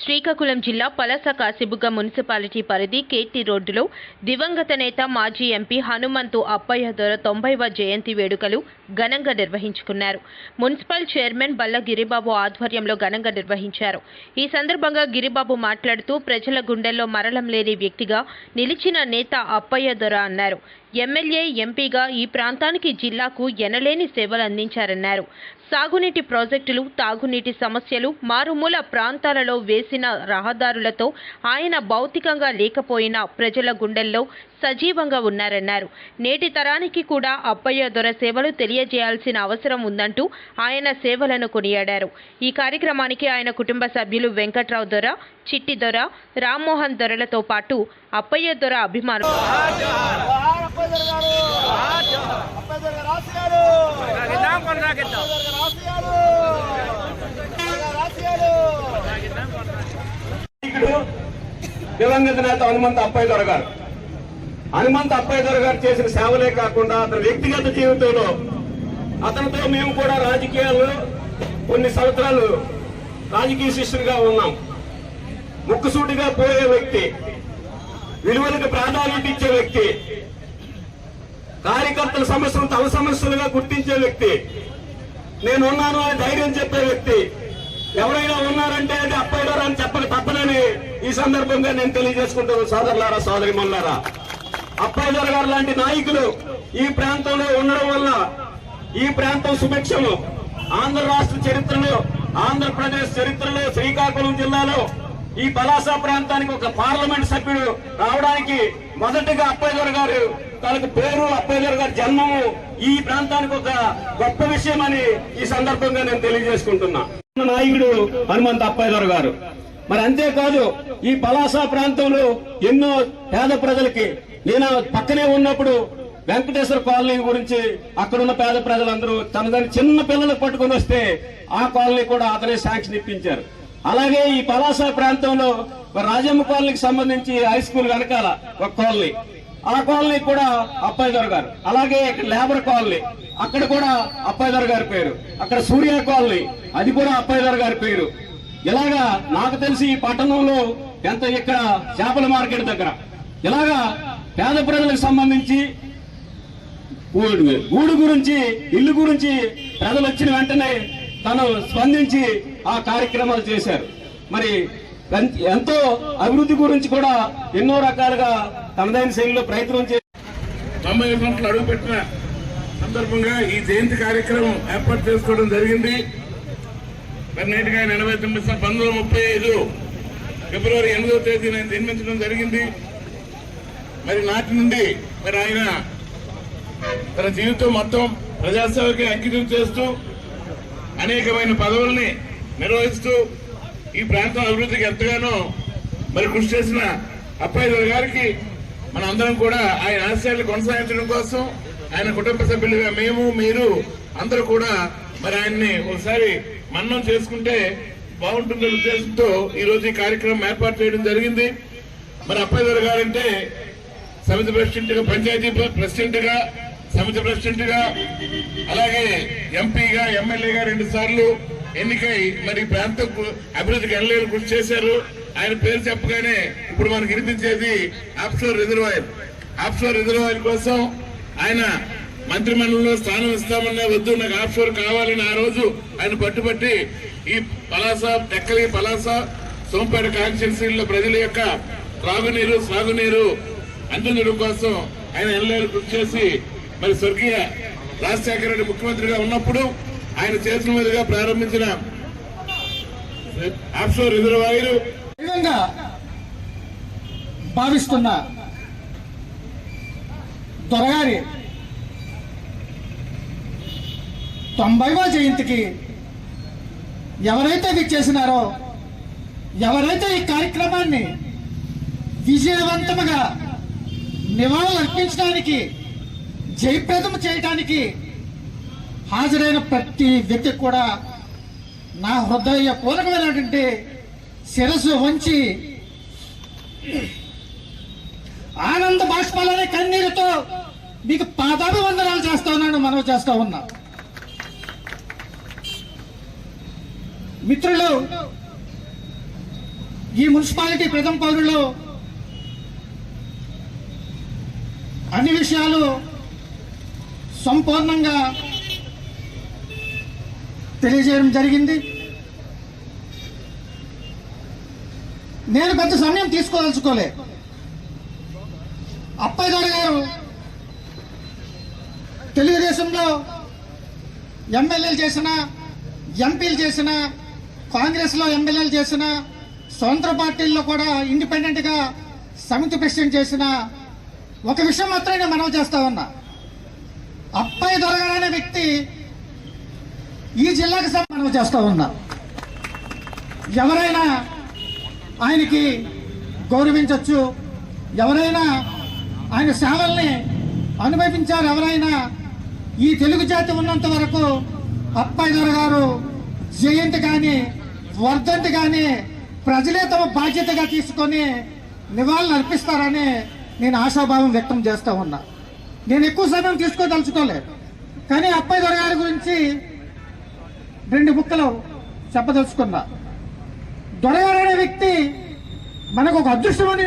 శ్రీకాకుళం జిల్లా పలస కాసిబుగ్గ మున్సిపాలిటీ పరిధి కేటి రోడ్డులో దివంగత నేత మాజీ ఎంపీ హనుమంతు అప్పయ్య దొర తొంభైవ జయంతి వేడుకలు ఘనంగా నిర్వహించుకున్నారు. మున్సిపల్ చైర్మన్ బల్ల గిరిబాబు ఆధ్వర్యంలో ఘనంగా నిర్వహించారు. ఈ సందర్భంగా గిరిబాబు మాట్లాడుతూ ప్రజల గుండెల్లో మరణం లేని వ్యక్తిగా నిలిచిన నేత అప్పయ్య దొర అన్నారు. ఎమ్మెల్యే ఎంపీగా ఈ ప్రాంతానికి జిల్లాకు ఎనలేని సేవలు అందించారన్నారు. సాగునీటి ప్రాజెక్టులు తాగునీటి సమస్యలు మారుమూల ప్రాంతాలలో వేసిన రహదారులతో ఆయన భౌతికంగా లేకపోయినా ప్రజల గుండెల్లో సజీవంగా ఉన్నారన్నారు. నేటి తరానికి కూడా అప్పయ్య దొర సేవలు తెలియజేయాల్సిన అవసరం ఉందంటూ ఆయన సేవలను కొనియాడారు. ఈ కార్యక్రమానికి ఆయన కుటుంబ సభ్యులు వెంకట్రావు దొర చిట్టి దొర రామ్మోహన్ దొరలతో పాటు అప్పయ్య దొర అభిమానులు. గారు. గారు దివంగత నేత హనుమంత అప్పయ్య దొర గారు. హనుమంత అప్పయ్య దొర గారు చేసిన సేవలే కాకుండా అతని వ్యక్తిగత జీవితంలో అతనితో మేము కూడా రాజకీయాల్లో కొన్ని సంవత్సరాలు రాజకీయ శిష్యులుగా ఉన్నాం. ముక్కుసూటిగా పోయే వ్యక్తి విలువలకు ప్రాధాన్యత ఇచ్చే వ్యక్తి కార్యకర్తల సమస్యలు తమ సమస్యలుగా గుర్తించే వ్యక్తి. నేను ఉన్నాను అని ధైర్యం చెప్పే వ్యక్తి. ఎవరైనా ఉన్నారంటే అది అప్పయ్యారు అని చెప్పక తప్పనని ఈ సందర్భంగా నేను తెలియజేసుకుంటాను సోదరులారా సోదరి మల్లారా అప్పయ్య గారు లాంటి నాయకులు ఈ ప్రాంతంలో ఉండడం వల్ల ఈ ప్రాంతం సుభిక్షము. ఆంధ్ర రాష్ట్ర చరిత్రలో ఆంధ్రప్రదేశ్ చరిత్రలో శ్రీకాకుళం జిల్లాలో ఈ పలాస ప్రాంతానికి ఒక పార్లమెంట్ సభ్యుడు రావడానికి మొదటిగా అప్పయ్య గారు తనకు పేరు అప్పయ్య గారి జన్మము ఈ ప్రాంతానికి ఒక గొప్ప విషయం అని ఈ సందర్భంగా నేను తెలియజేసుకుంటున్నా. నాయకుడు హనుమంత అప్పయ్య గారు. మరి అంతేకాదు ఈ పలాస ప్రాంతంలో ఎన్నో పేద ప్రజలకి నేను పక్కనే ఉన్నప్పుడు వెంకటేశ్వర కాలనీ గురించి అక్కడున్న పేద ప్రజలందరూ తన దాని చిన్న పిల్లలకు పట్టుకొని వస్తే ఆ కాలనీ కూడా అతనే శాంక్షన్ ఇప్పించారు అలాగే ఈ పలాస ప్రాంతంలో రాజమ్మ కాలనీకి సంబంధించి హై స్కూల్ వెనకాల ఒక కాలనీ. ఆ కాలనీ కూడా అప్పాయిదర్ గారు అలాగే ఇక్కడ లేబర్ కాలనీ. అక్కడ కూడా అప్పాయిదర్ గారి పేరు. అక్కడ సూర్య కాలనీ. అది కూడా అప్పాయిదర్ గారి పేరు. ఇలాగా నాకు తెలిసి ఈ పట్టణంలో ఎంత ఇక్కడ చేపల మార్కెట్ దగ్గర. ఇలాగా పేద ప్రజలకు సంబంధించి గూడు గురించి ఇల్లు గురించి ప్రజలు వచ్చిన వెంటనే తను స్పందించి ఆ కార్యక్రమాలు చేశారు. మరి ఎంతో అభివృద్ధి గురించి కూడా ఎన్నో రకాలుగా తనదైన శైలిలో ప్రయత్నం చేసి తొంభై సంవత్సరాలు అడుగుపెట్టిన సందర్భంగా ఈ జయంతి కార్యక్రమం ఏర్పాటు చేసుకోవడం జరిగింది. మరి నేటిగా ఆయన ఎనభై తొమ్మిది పంతొమ్మిది వందల ముప్పై ఐదు ఫిబ్రవరి ఎనిమిదవ తేదీ నేను జన్మించడం జరిగింది. మరి నాటి నుండి మరి ఆయన తన జీవితం మొత్తం ప్రజాసేవకి అంకితం చేస్తూ అనేకమైన పదవుల్ని నిర్వహిస్తూ ఈ ప్రాంతం అభివృద్ధికి ఎంతగానో మరి కృషి చేసిన అప్పయ్య గారికి మన అందరం కూడా ఆయన ఆశయాలు కొనసాగించడం కోసం ఆయన కుటుంబ సభ్యులుగా మేము మీరు అందరూ కూడా మరి ఆయన్ని ఒకసారి మన్నం చేసుకుంటే బాగుంటుందనే ఉద్దేశంతో ఈరోజు ఈ కార్యక్రమం ఏర్పాటు చేయడం జరిగింది. మరి అప్పయ్య గారంటే సమితి ప్రెసిడెంట్గా పంచాయతీ ప్రెసిడెంట్గా సమితి ప్రెసిడెంట్గా అలాగే ఎంపీగా ఎమ్మెల్యేగా రెండు సార్లు ఎన్నికై మరి ఈ ప్రాంత అభివృద్ధికి ఎనలేని కృషి చేశారు. ఆయన పేరు చెప్పగానే ఇప్పుడు మనకు వినిపించేది ఆఫ్షోర్ రిజర్వాయర్. ఆఫ్షోర్ రిజర్వాయర్ కోసం ఆయన మంత్రిమండలిలో స్థానం ఇస్తామన్నా వద్దు నాకు ఆప్షోర్ కావాలని ఆ రోజు ఆయన పట్టుబట్టి ఈ పలాస టెక్కలి పలాస సోంపేట కాన్స్టిట్యున్సీలో ప్రజల యొక్క త్రాగునీరు సాగునీరు అందించడం కోసం ఆయన ఎనలేరు కృషి చేసి మరి స్వర్గీయ రాజశేఖర రెడ్డి ముఖ్యమంత్రిగా ఉన్నప్పుడు ఆయన చేతుల మీదుగా ప్రారంభించిన ఆఫ్షోర్ రిజర్వాయర్. విధంగా భావిస్తున్న దొరగారి తొంభైవ జయంతికి ఎవరైతే విచ్చేసినారో ఎవరైతే ఈ కార్యక్రమాన్ని విజయవంతముగా నివాళులు అర్పించడానికి జయప్రదం చేయడానికి హాజరైన ప్రతి వ్యక్తి కూడా నా హృదయ పూర్వకమైనటువంటి శిరస్సు వంచి ఆనంద బాష్పాలనే కన్నీరుతో మీకు పాదాభివందనాలు చేస్తా ఉన్నాను మనవి చేస్తా ఉన్నా. మిత్రులు ఈ మున్సిపాలిటీ ప్రథమ పౌరులు అన్ని విషయాలు సంపూర్ణంగా తెలియజేయడం జరిగింది. నేను పెద్ద సమయం తీసుకోదలుచుకోలే. అప్పయ్యగారు గారు గారు తెలుగుదేశంలో ఎమ్మెల్యేలు చేసిన ఎంపీలు చేసిన కాంగ్రెస్లో ఎమ్మెల్యేలు చేసిన స్వతంత్ర పార్టీల్లో కూడా ఇండిపెండెంట్గా సమితి ప్రెసిడెంట్ చేసిన ఒక విషయం మాత్రమే నేను మనవి చేస్తా ఉన్నా. అప్పయ్య దొరగారనే వ్యక్తి ఈ జిల్లాకు సంబంధం చేస్తూ ఉన్నా. ఎవరైనా ఆయనకి గౌరవించవచ్చు ఎవరైనా ఆయన సేవల్ని అనుభవించారు ఎవరైనా ఈ తెలుగు జాతి ఉన్నంత వరకు అప్పాయి గారు జయంతి కానీ వర్ధంతి కానీ ప్రజలే తమ బాధ్యతగా తీసుకొని నివాళులు అర్పిస్తారని నేను ఆశాభావం వ్యక్తం చేస్తూ ఉన్నా. నేను ఎక్కువ సమయం తీసుకోదలుచుకోలేదు. కానీ అప్పాయి గారి గురించి రెండు ముక్కలు చెప్పదలుచుకున్నా. దొరగారు అనే వ్యక్తి మనకు ఒక అదృష్టం అని